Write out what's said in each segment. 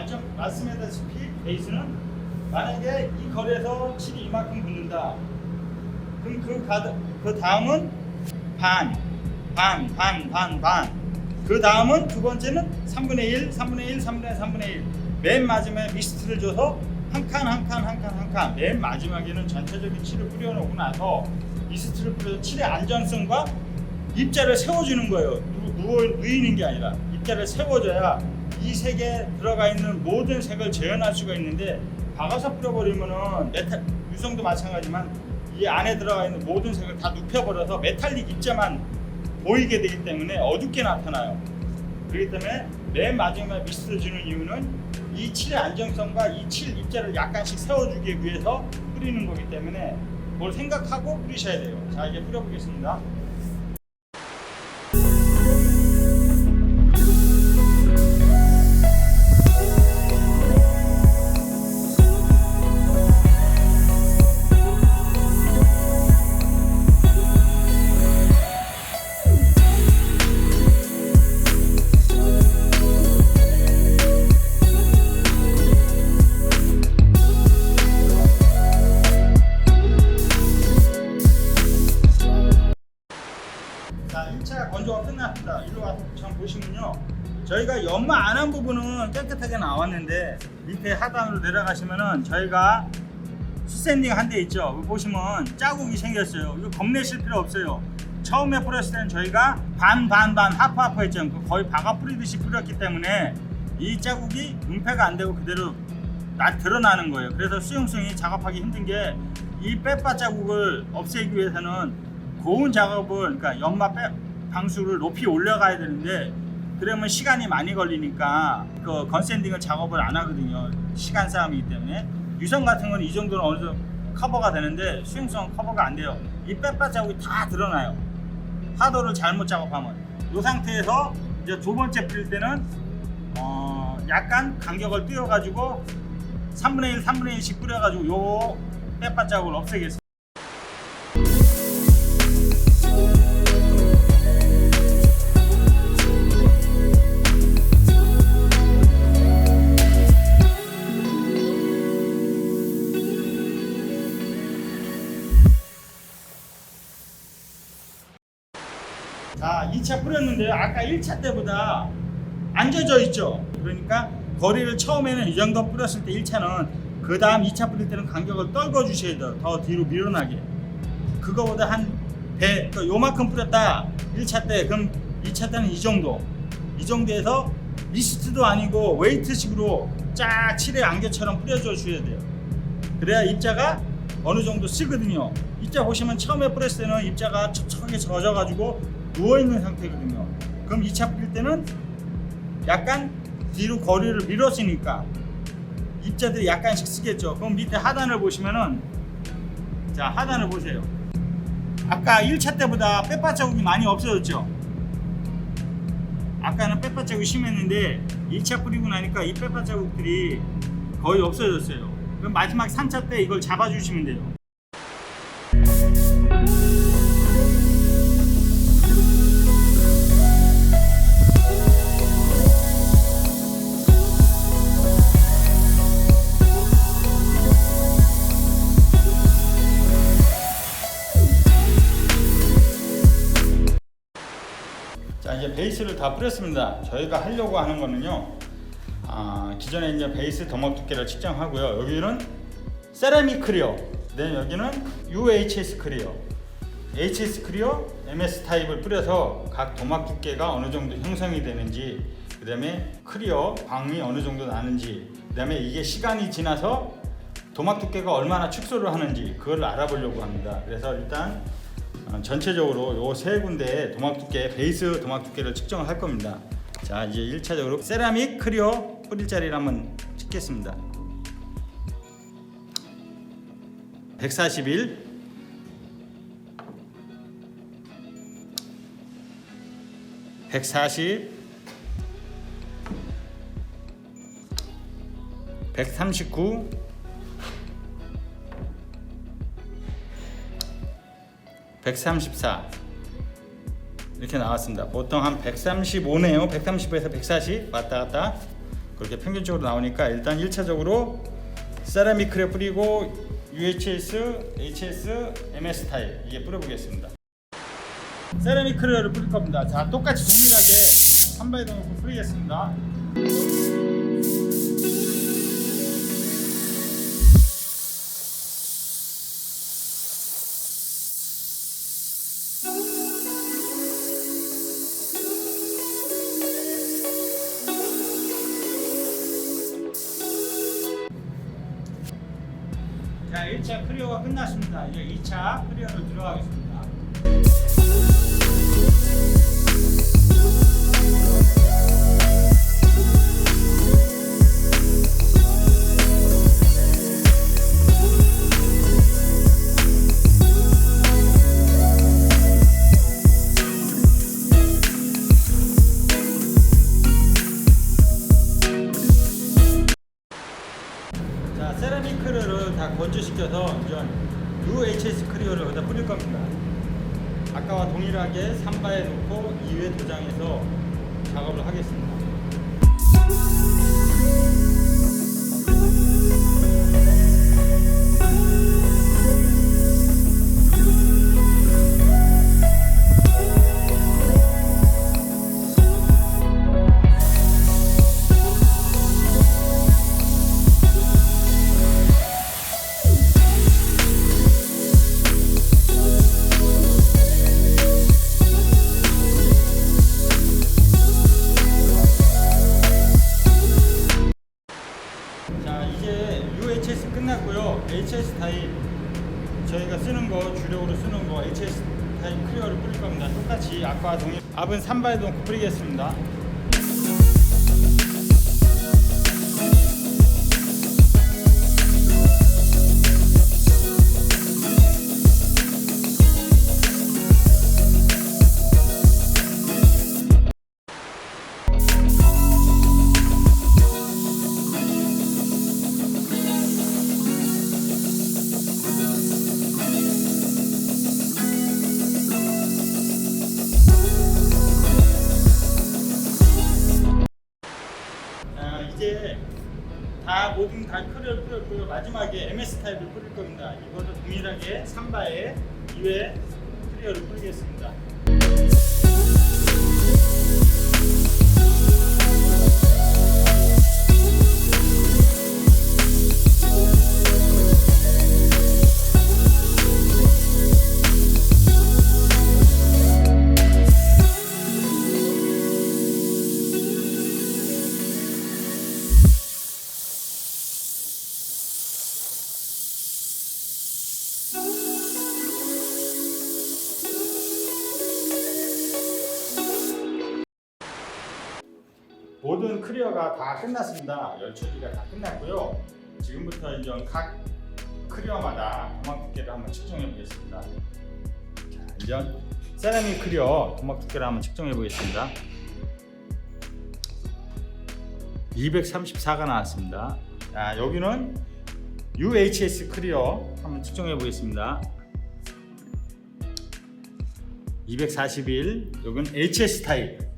말씀, 말씀하다시피 베이스는 만약에 이 거리에서 칠이 이만큼 붙는다. 그럼 그, 가, 그 다음은 반, 반, 반, 반, 반. 그 다음은 두 번째는 3분의 1, 3분의 1, 3분의 1, 3분의 1. 맨 마지막에 미스트를 줘서 한 칸, 한 칸, 한 칸, 한 칸. 맨 마지막에는 전체적인 칠을 뿌려놓고 나서 미스트를 뿌려서 칠의 안전성과 입자를 세워주는 거예요. 누, 누워 누이는 게 아니라 입자를 세워줘야 이 색에 들어가 있는 모든 색을 재현할 수가 있는데 박아서 뿌려버리면은 메탈 유성도 마찬가지만 이 안에 들어가 있는 모든 색을 다 눕혀버려서 메탈릭 입자만 보이게 되기 때문에 어둡게 나타나요. 그렇기 때문에 맨 마지막에 미스트 주는 이유는 이 칠의 안정성과 이 칠 입자를 약간씩 세워주기 위해서 뿌리는 거기 때문에 뭘 생각하고 뿌리셔야 돼요. 자 이제 뿌려보겠습니다. 자, 1차 건조가 끝났습니다. 일로 와서 참 보시면요. 저희가 연마 안 한 부분은 깨끗하게 나왔는데 밑에 하단으로 내려가시면은 저희가 수샌딩 한 대 있죠. 보시면 자국이 생겼어요. 이거 겁내실 필요 없어요. 처음에 뿌렸을 때는 저희가 반 반 반 하프 하프 했죠. 그 거의 박아 뿌리듯이 뿌렸기 때문에 이 자국이 은폐가 안 되고 그대로 나 드러나는 거예요. 그래서 수용성이 작업하기 힘든 게 이 빼빠 자국을 없애기 위해서는 고운 작업을 그러니까 연마 빼, 방수를 높이 올려가야 되는데 그러면 시간이 많이 걸리니까 그 건샌딩을 작업을 안 하거든요. 시간 싸움이기 때문에 유성 같은 건 이 정도는 어느 정도 커버가 되는데 수용성 커버가 안 돼요. 이 빼빠 자국이 다 드러나요. 하도를 잘못 작업하면 이 상태에서 이제 두 번째 뿌릴 때는 어 약간 간격을 띄워가지고 3분의 1, 3분의 1씩 뿌려가지고 요 빼빠 자국을 없애겠습니다. 자, 2차 뿌렸는데요. 아까 1차 때보다 안 젖어 있죠. 그러니까 거리를 처음에는 이 정도 뿌렸을 때 1차는 그 다음 2차 뿌릴 때는 간격을 떨궈 주셔야 돼요. 더 뒤로 밀어나게. 그거보다 한 배, 그 요만큼 뿌렸다. 1차 때, 그럼 2차 때는 이 정도. 이 정도에서 미스트도 아니고 웨이트식으로 쫙 칠의 안개처럼 뿌려줘 주셔야 돼요. 그래야 입자가 어느 정도 쓰거든요. 입자 보시면 처음에 뿌렸을 때는 입자가 촉촉하게 젖어가지고 누워있는 상태거든요. 그럼 2차 뿌릴 때는 약간 뒤로 거리를 밀었으니까 입자들이 약간씩 쓰겠죠. 그럼 밑에 하단을 보시면은 자 하단을 보세요. 아까 1차 때보다 빼빠 자국이 많이 없어졌죠. 아까는 빼빠 자국이 심했는데 2차 뿌리고 나니까 이 빼빠 자국들이 거의 없어졌어요. 그럼 마지막 3차 때 이걸 잡아주시면 돼요. 이제 베이스를 다 뿌렸습니다. 저희가 하려고 하는 거는요. 아, 기존에 이제 베이스 덤업 두께를 측정하고요. 여기는 세라믹 클리어. 네, 여기는 UHS 클리어. HS 클리어, MS 타입을 뿌려서 각 도막 두께가 어느 정도 형성이 되는지, 그 다음에 클리어 광이 어느 정도 나는지, 그 다음에 이게 시간이 지나서 도막 두께가 얼마나 축소를 하는지 그걸 알아보려고 합니다. 그래서 일단 어, 전체적으로 요 세 군데 도막 두께, 베이스 도막 두께를 측정을 할 겁니다. 자, 이제 1차적으로 세라믹 클리어 뿌릴 자리를 한번 찍겠습니다. 141 140 139 134 이렇게 나왔습니다. 보통 한 135네요. 130에서 140 왔다 갔다. 그렇게 평균적으로 나오니까 일단 1차적으로 세라믹 크레 뿌리고 UHS, HS, MS 타일 이게 뿌려보겠습니다. 세라믹 크레를 뿌릴 겁니다. 자 똑같이 동일하게 한 바에 넣고 뿌리겠습니다. 자 1차 크리어가 끝났습니다. 이제 2차 크리어를 들어가겠습니다. 압은 3바에 놓고 뿌리겠습니다. 다 모든 다 크리어를 뿌렸고요. 마지막에 MS 타입을 뿌릴 겁니다. 이것도 동일하게 3바에 2회 크리어를 뿌리겠습니다. 크리어가 다 끝났습니다. 열 처리가 다 끝났고요. 지금부터 이제 각 크리어마다 도막 두께를 한번 측정해 보겠습니다. 자, 이제 세라믹 크리어 도막 두께를 한번 측정해 보겠습니다. 234가 나왔습니다. 자, 여기는 UHS 크리어 한번 측정해 보겠습니다. 241, 여기는 HS 타입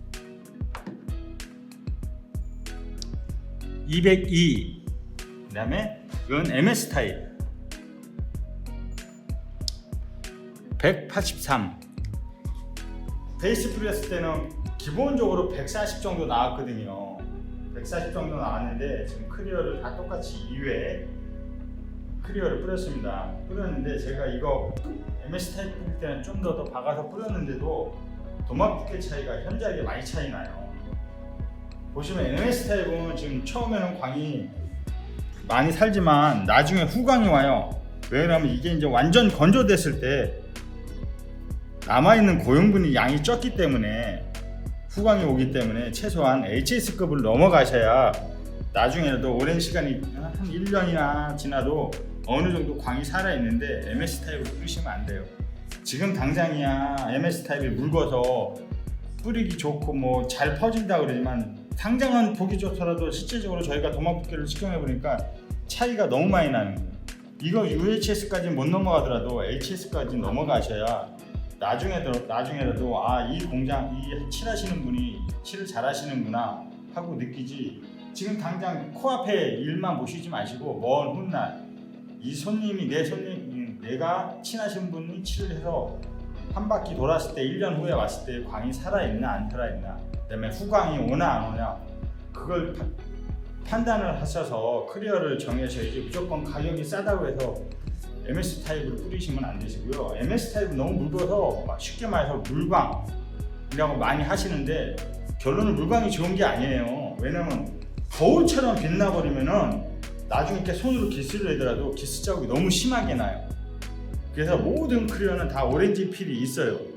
202 그 다음에 이건 MS 타입. 183 베이스 뿌렸을 때는 기본적으로 140 정도 나왔거든요. 140 정도 나왔는데 지금 크리어를 다 똑같이 2회 크리어를 뿌렸습니다. 뿌렸는데 제가 이거 MS 타입 뿌릴 때는 좀 더 더 박아서 뿌렸는데도 도막 두께 차이가 현저하게 많이 차이 나요 보시면 MS 타입은 지금 처음에는 광이 많이 살지만 나중에 후광이 와요. 왜냐하면 이게 이제 완전 건조됐을 때 남아있는 고용분이 양이 적기 때문에 후광이 오기 때문에 최소한 HS급을 넘어가셔야 나중에라도 오랜 시간이 한 1년이나 지나도 어느 정도 광이 살아있는데 MS 타입을 뿌리시면 안 돼요. 지금 당장이야 MS 타입이 묽어서 뿌리기 좋고 뭐 잘 퍼진다 그러지만 당장은 보기 좋더라도 실질적으로 저희가 두께를 측정해 보니까 차이가 너무 많이 나는 거예요. 이거 UHS까지 못 넘어가더라도 HS까지 넘어가셔야 나중에도 나중에라도 아 이 공장 이 칠하시는 분이 칠을 잘하시는구나 하고 느끼지 지금 당장 코앞에 일만 보시지 마시고 먼 훗날 이 손님이 내 손님 내가 친하신 분이 치를 해서 한 바퀴 돌았을 때 1년 후에 왔을 때 광이 살아있나 안 살아있나 그다음에 후광이 오나 안 오냐 그걸 파- 판단을 하셔서 크리어를 정하셔야지 무조건 가격이 싸다고 해서 MS 타입으로 뿌리시면 안 되시고요. MS 타입은 너무 묽어서 막 쉽게 말해서 물광이라고 많이 하시는데 결론은 물광이 좋은 게 아니에요. 왜냐면 거울처럼 빛나버리면은 나중에 이렇게 손으로 기스를 내더라도 기스 자국이 너무 심하게 나요. 그래서 모든 크리어는 다 오렌지 필이 있어요.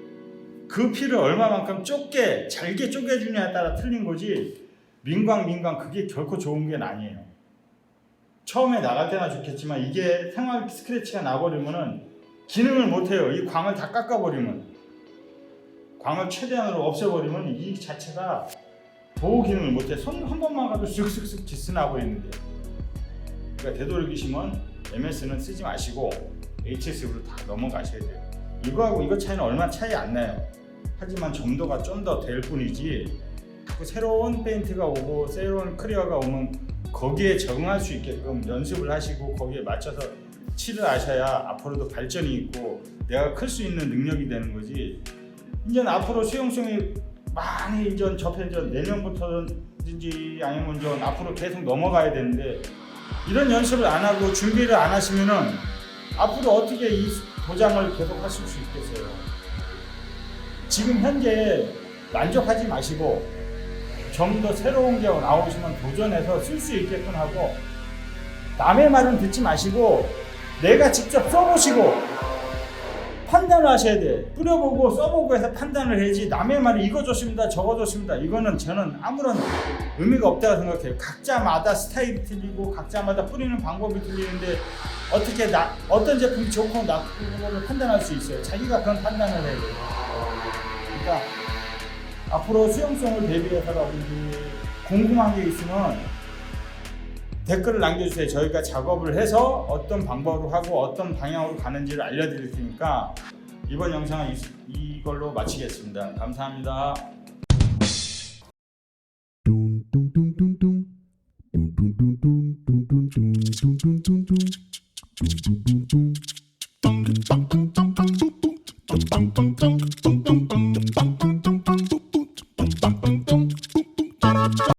그 필을 얼마만큼 좁게 잘게 쪼개주냐에 따라 틀린 거지 민광 민광 그게 결코 좋은 게 아니에요. 처음에 나갈 때나 좋겠지만 이게 생활 스크래치가 나버리면은 기능을 못해요. 이 광을 다 깎아버리면 광을 최대한으로 없애버리면 이 자체가 보호 기능을 못해. 손 한 번만 가도 쓱쓱쓱 기스 나버리는데. 그러니까 되도록이시면 MS는 쓰지 마시고 HS로 다 넘어가셔야 돼요. 이거하고 이거 차이는 얼마 차이 안 나요. 하지만 정도가 좀 더 될 뿐이지. 그 새로운 페인트가 오고 새로운 크리어가 오면 거기에 적응할 수 있게끔 연습을 하시고 거기에 맞춰서 칠을 하셔야 앞으로도 발전이 있고 내가 클 수 있는 능력이 되는 거지. 이제 앞으로 수용성이 많이 접해 이제 내년부터든지 아니면 좀 앞으로 계속 넘어가야 되는데 이런 연습을 안 하고 준비를 안 하시면은 앞으로 어떻게 이 도장을 계속 하실 수 있겠어요? 지금 현재 만족하지 마시고 좀 더 새로운 게 나오시면 도전해서 쓸 수 있게끔 하고 남의 말은 듣지 마시고 내가 직접 써보시고 판단을 하셔야 돼. 뿌려보고 써보고 해서 판단을 해야지 남의 말이 이거 좋습니다 저거 좋습니다 이거는 저는 아무런 의미가 없다고 생각해요. 각자마다 스타일이 틀리고 각자마다 뿌리는 방법이 틀리는데 어떻게 나 어떤 제품이 좋고 나쁘고를 판단할 수 있어요. 자기가 그런 판단을 해야 돼요. 그러니까 앞으로 수용성을 대비해서라든지 궁금한 게 있으면 댓글을 남겨주세요. 저희가 작업을 해서 어떤 방법으로 하고 어떤 방향으로 가는지를 알려드릴 테니까 이번 영상은 이- 이걸로 마치겠습니다. 감사합니다.